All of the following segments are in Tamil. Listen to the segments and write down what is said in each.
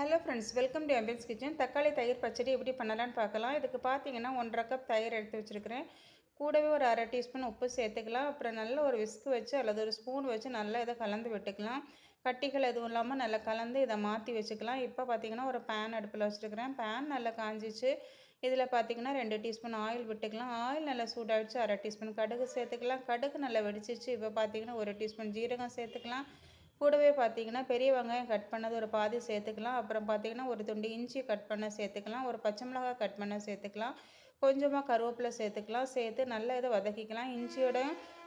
Hello friends welcome to ambience kitchen தக்காளி தயிர் பச்சடி எப்படி பண்ணலான்னு பார்க்கலாம். இதுக்கு பார்த்தீங்கன்னா ஒன்றரை கப் தயிர் எடுத்து வச்சுருக்கிறேன். கூடவே ஒரு அரை டீஸ்பூன் உப்பு சேர்த்துக்கலாம். அப்புறம் நல்ல ஒரு விஸ்க் வச்சு அல்லது ஒரு ஸ்பூன் வச்சு நல்லா இதை கலந்து விட்டுக்கலாம். கட்டிகள் எதுவும் இல்லாமல் நல்லா கலந்து இதை மாற்றி வச்சுக்கலாம். இப்போ பார்த்தீங்கன்னா ஒரு பேன் அடுப்பில் வச்சுருக்கிறேன். பேன் நல்லா காஞ்சிச்சு. இதில் பார்த்தீங்கன்னா ரெண்டு டீஸ்பூன் ஆயில் விட்டுக்கலாம். ஆயில் நல்லா சூடாகிடுச்சு அரை டீஸ்பூன் கடுகு சேர்த்துக்கலாம். கடுகு நல்லா வெடிச்சிச்சு. இப்போ பார்த்தீங்கன்னா ஒரு டீஸ்பூன் ஜீரகம் சேர்த்துக்கலாம். கூடவே பார்த்தீங்கன்னா பெரிய வெங்காயம் கட் பண்ணது ஒரு பாதி சேர்த்துக்கலாம். அப்புறம் பார்த்தீங்கன்னா ஒரு துண்டு இஞ்சி கட் பண்ண சேர்த்துக்கலாம். ஒரு பச்சை மிளகாய் கட் பண்ண சேர்த்துக்கலாம். கொஞ்சமாக கருவேப்பிலை சேர்த்துக்கலாம். சேர்த்து நல்லா இதை வதக்கிக்கலாம். இஞ்சியோட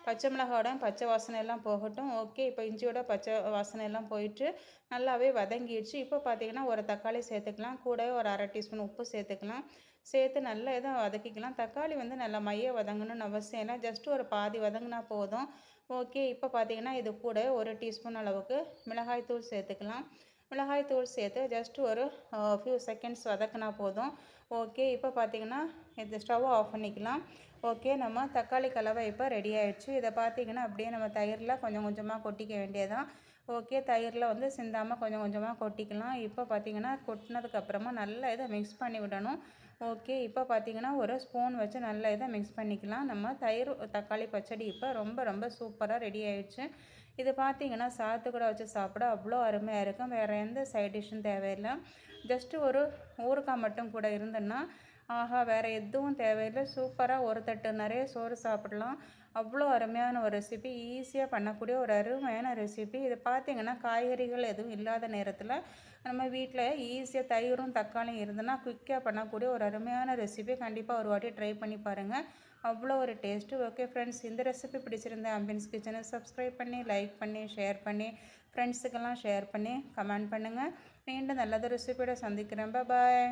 பச்சை மிளகாவோட பச்சை வாசனை எல்லாம் போகட்டும். ஓகே இப்போ இஞ்சியோட பச்சை வாசனை எல்லாம் போயிட்டு நல்லாவே வதங்கிடுச்சு. இப்போ பார்த்தீங்கன்னா ஒரு தக்காளி சேர்த்துக்கலாம். கூடவே ஒரு அரை டீஸ்பூன் உப்பு சேர்த்துக்கலாம். சேர்த்து நல்லா இதை வதக்கிக்கலாம். தக்காளி வந்து நல்லா மைய வதங்கணும்னு அவசியம் இல்லை. ஜஸ்ட் ஒரு பாதி வதங்கினா போதும். ஓகே இப்போ பார்த்தீங்கன்னா இது கூட ஒரு டீஸ்பூன் அளவுக்கு மிளகாய் தூள் சேர்த்துக்கலாம். மிளகாய் தூள் சேர்த்து ஜஸ்ட் ஒரு ஃபியூ செகண்ட்ஸ் வதக்கினா போதும். ஓகே இப்போ பார்த்தீங்கன்னா இந்த ஸ்டவ் ஆஃப் பண்ணிக்கலாம். ஓகே நம்ம தக்காளி கலவை இப்போ ரெடி ஆகிடுச்சு இதை பார்த்தீங்கன்னா அப்படியே நம்ம தயிரில் கொஞ்சம் கொஞ்சமாக கொட்டிக்க வேண்டியதான் ஓகே தயிரில் வந்து சிந்தாமல் கொஞ்சம் கொஞ்சமாக கொட்டிக்கலாம். இப்போ பார்த்திங்கன்னா கொட்டினதுக்கப்புறமா நல்லா இதை மிக்ஸ் பண்ணி விடணும். ஓகே இப்போ பார்த்திங்கன்னா ஒரு ஸ்பூன் வச்சு நல்லா இதை மிக்ஸ் பண்ணிக்கலாம். நம்ம தயிர் தக்காளி பச்சடி இப்போ ரொம்ப ரொம்ப சூப்பராக ரெடி ஆயிடுச்சு. இது பார்த்திங்கன்னா சாத்து கூட வச்சு சாப்பிட அவ்வளோ அருமையாக இருக்கும். வேறு எந்த சைட் டிஷ்ஷும் தேவையில்லை. ஜஸ்ட்டு ஒரு ஊறுகாய் மட்டும் கூட இருந்ததுன்னா ஆஹா வேறு எதுவும் தேவையில்லை. சூப்பராக ஒரு தட்டு நிறைய சோறு சாப்பிடலாம். அவ்வளோ அருமையான ஒரு ரெசிபி ஈஸியாக பண்ணக்கூடிய ஒரு அருமையான ரெசிபி இது பார்த்திங்கன்னா காய்கறிகள் எதுவும் இல்லாத நேரத்தில் நம்ம வீட்டில் ஈஸியாக தயிரும் தக்காளியும் இருந்ததுன்னா குயிக்காக பண்ணக்கூடிய ஒரு அருமையான ரெசிபி கண்டிப்பாக ஒரு வாட்டி ட்ரை பண்ணி பாருங்கள் அவ்வளோ ஒரு டேஸ்ட்டு ஓகே ஃப்ரெண்ட்ஸ் இந்த ரெசிபி பிடிச்சிருந்த அம்பியன்ஸ் கிச்சனை சப்ஸ்கிரைப் பண்ணி லைக் பண்ணி ஷேர் பண்ணி ஃப்ரெண்ட்ஸுக்கெல்லாம் ஷேர் பண்ணி கமெண்ட் பண்ணுங்கள் மீண்டும் நல்லது ரெசிபியோட சந்திக்கிறேன். பாய்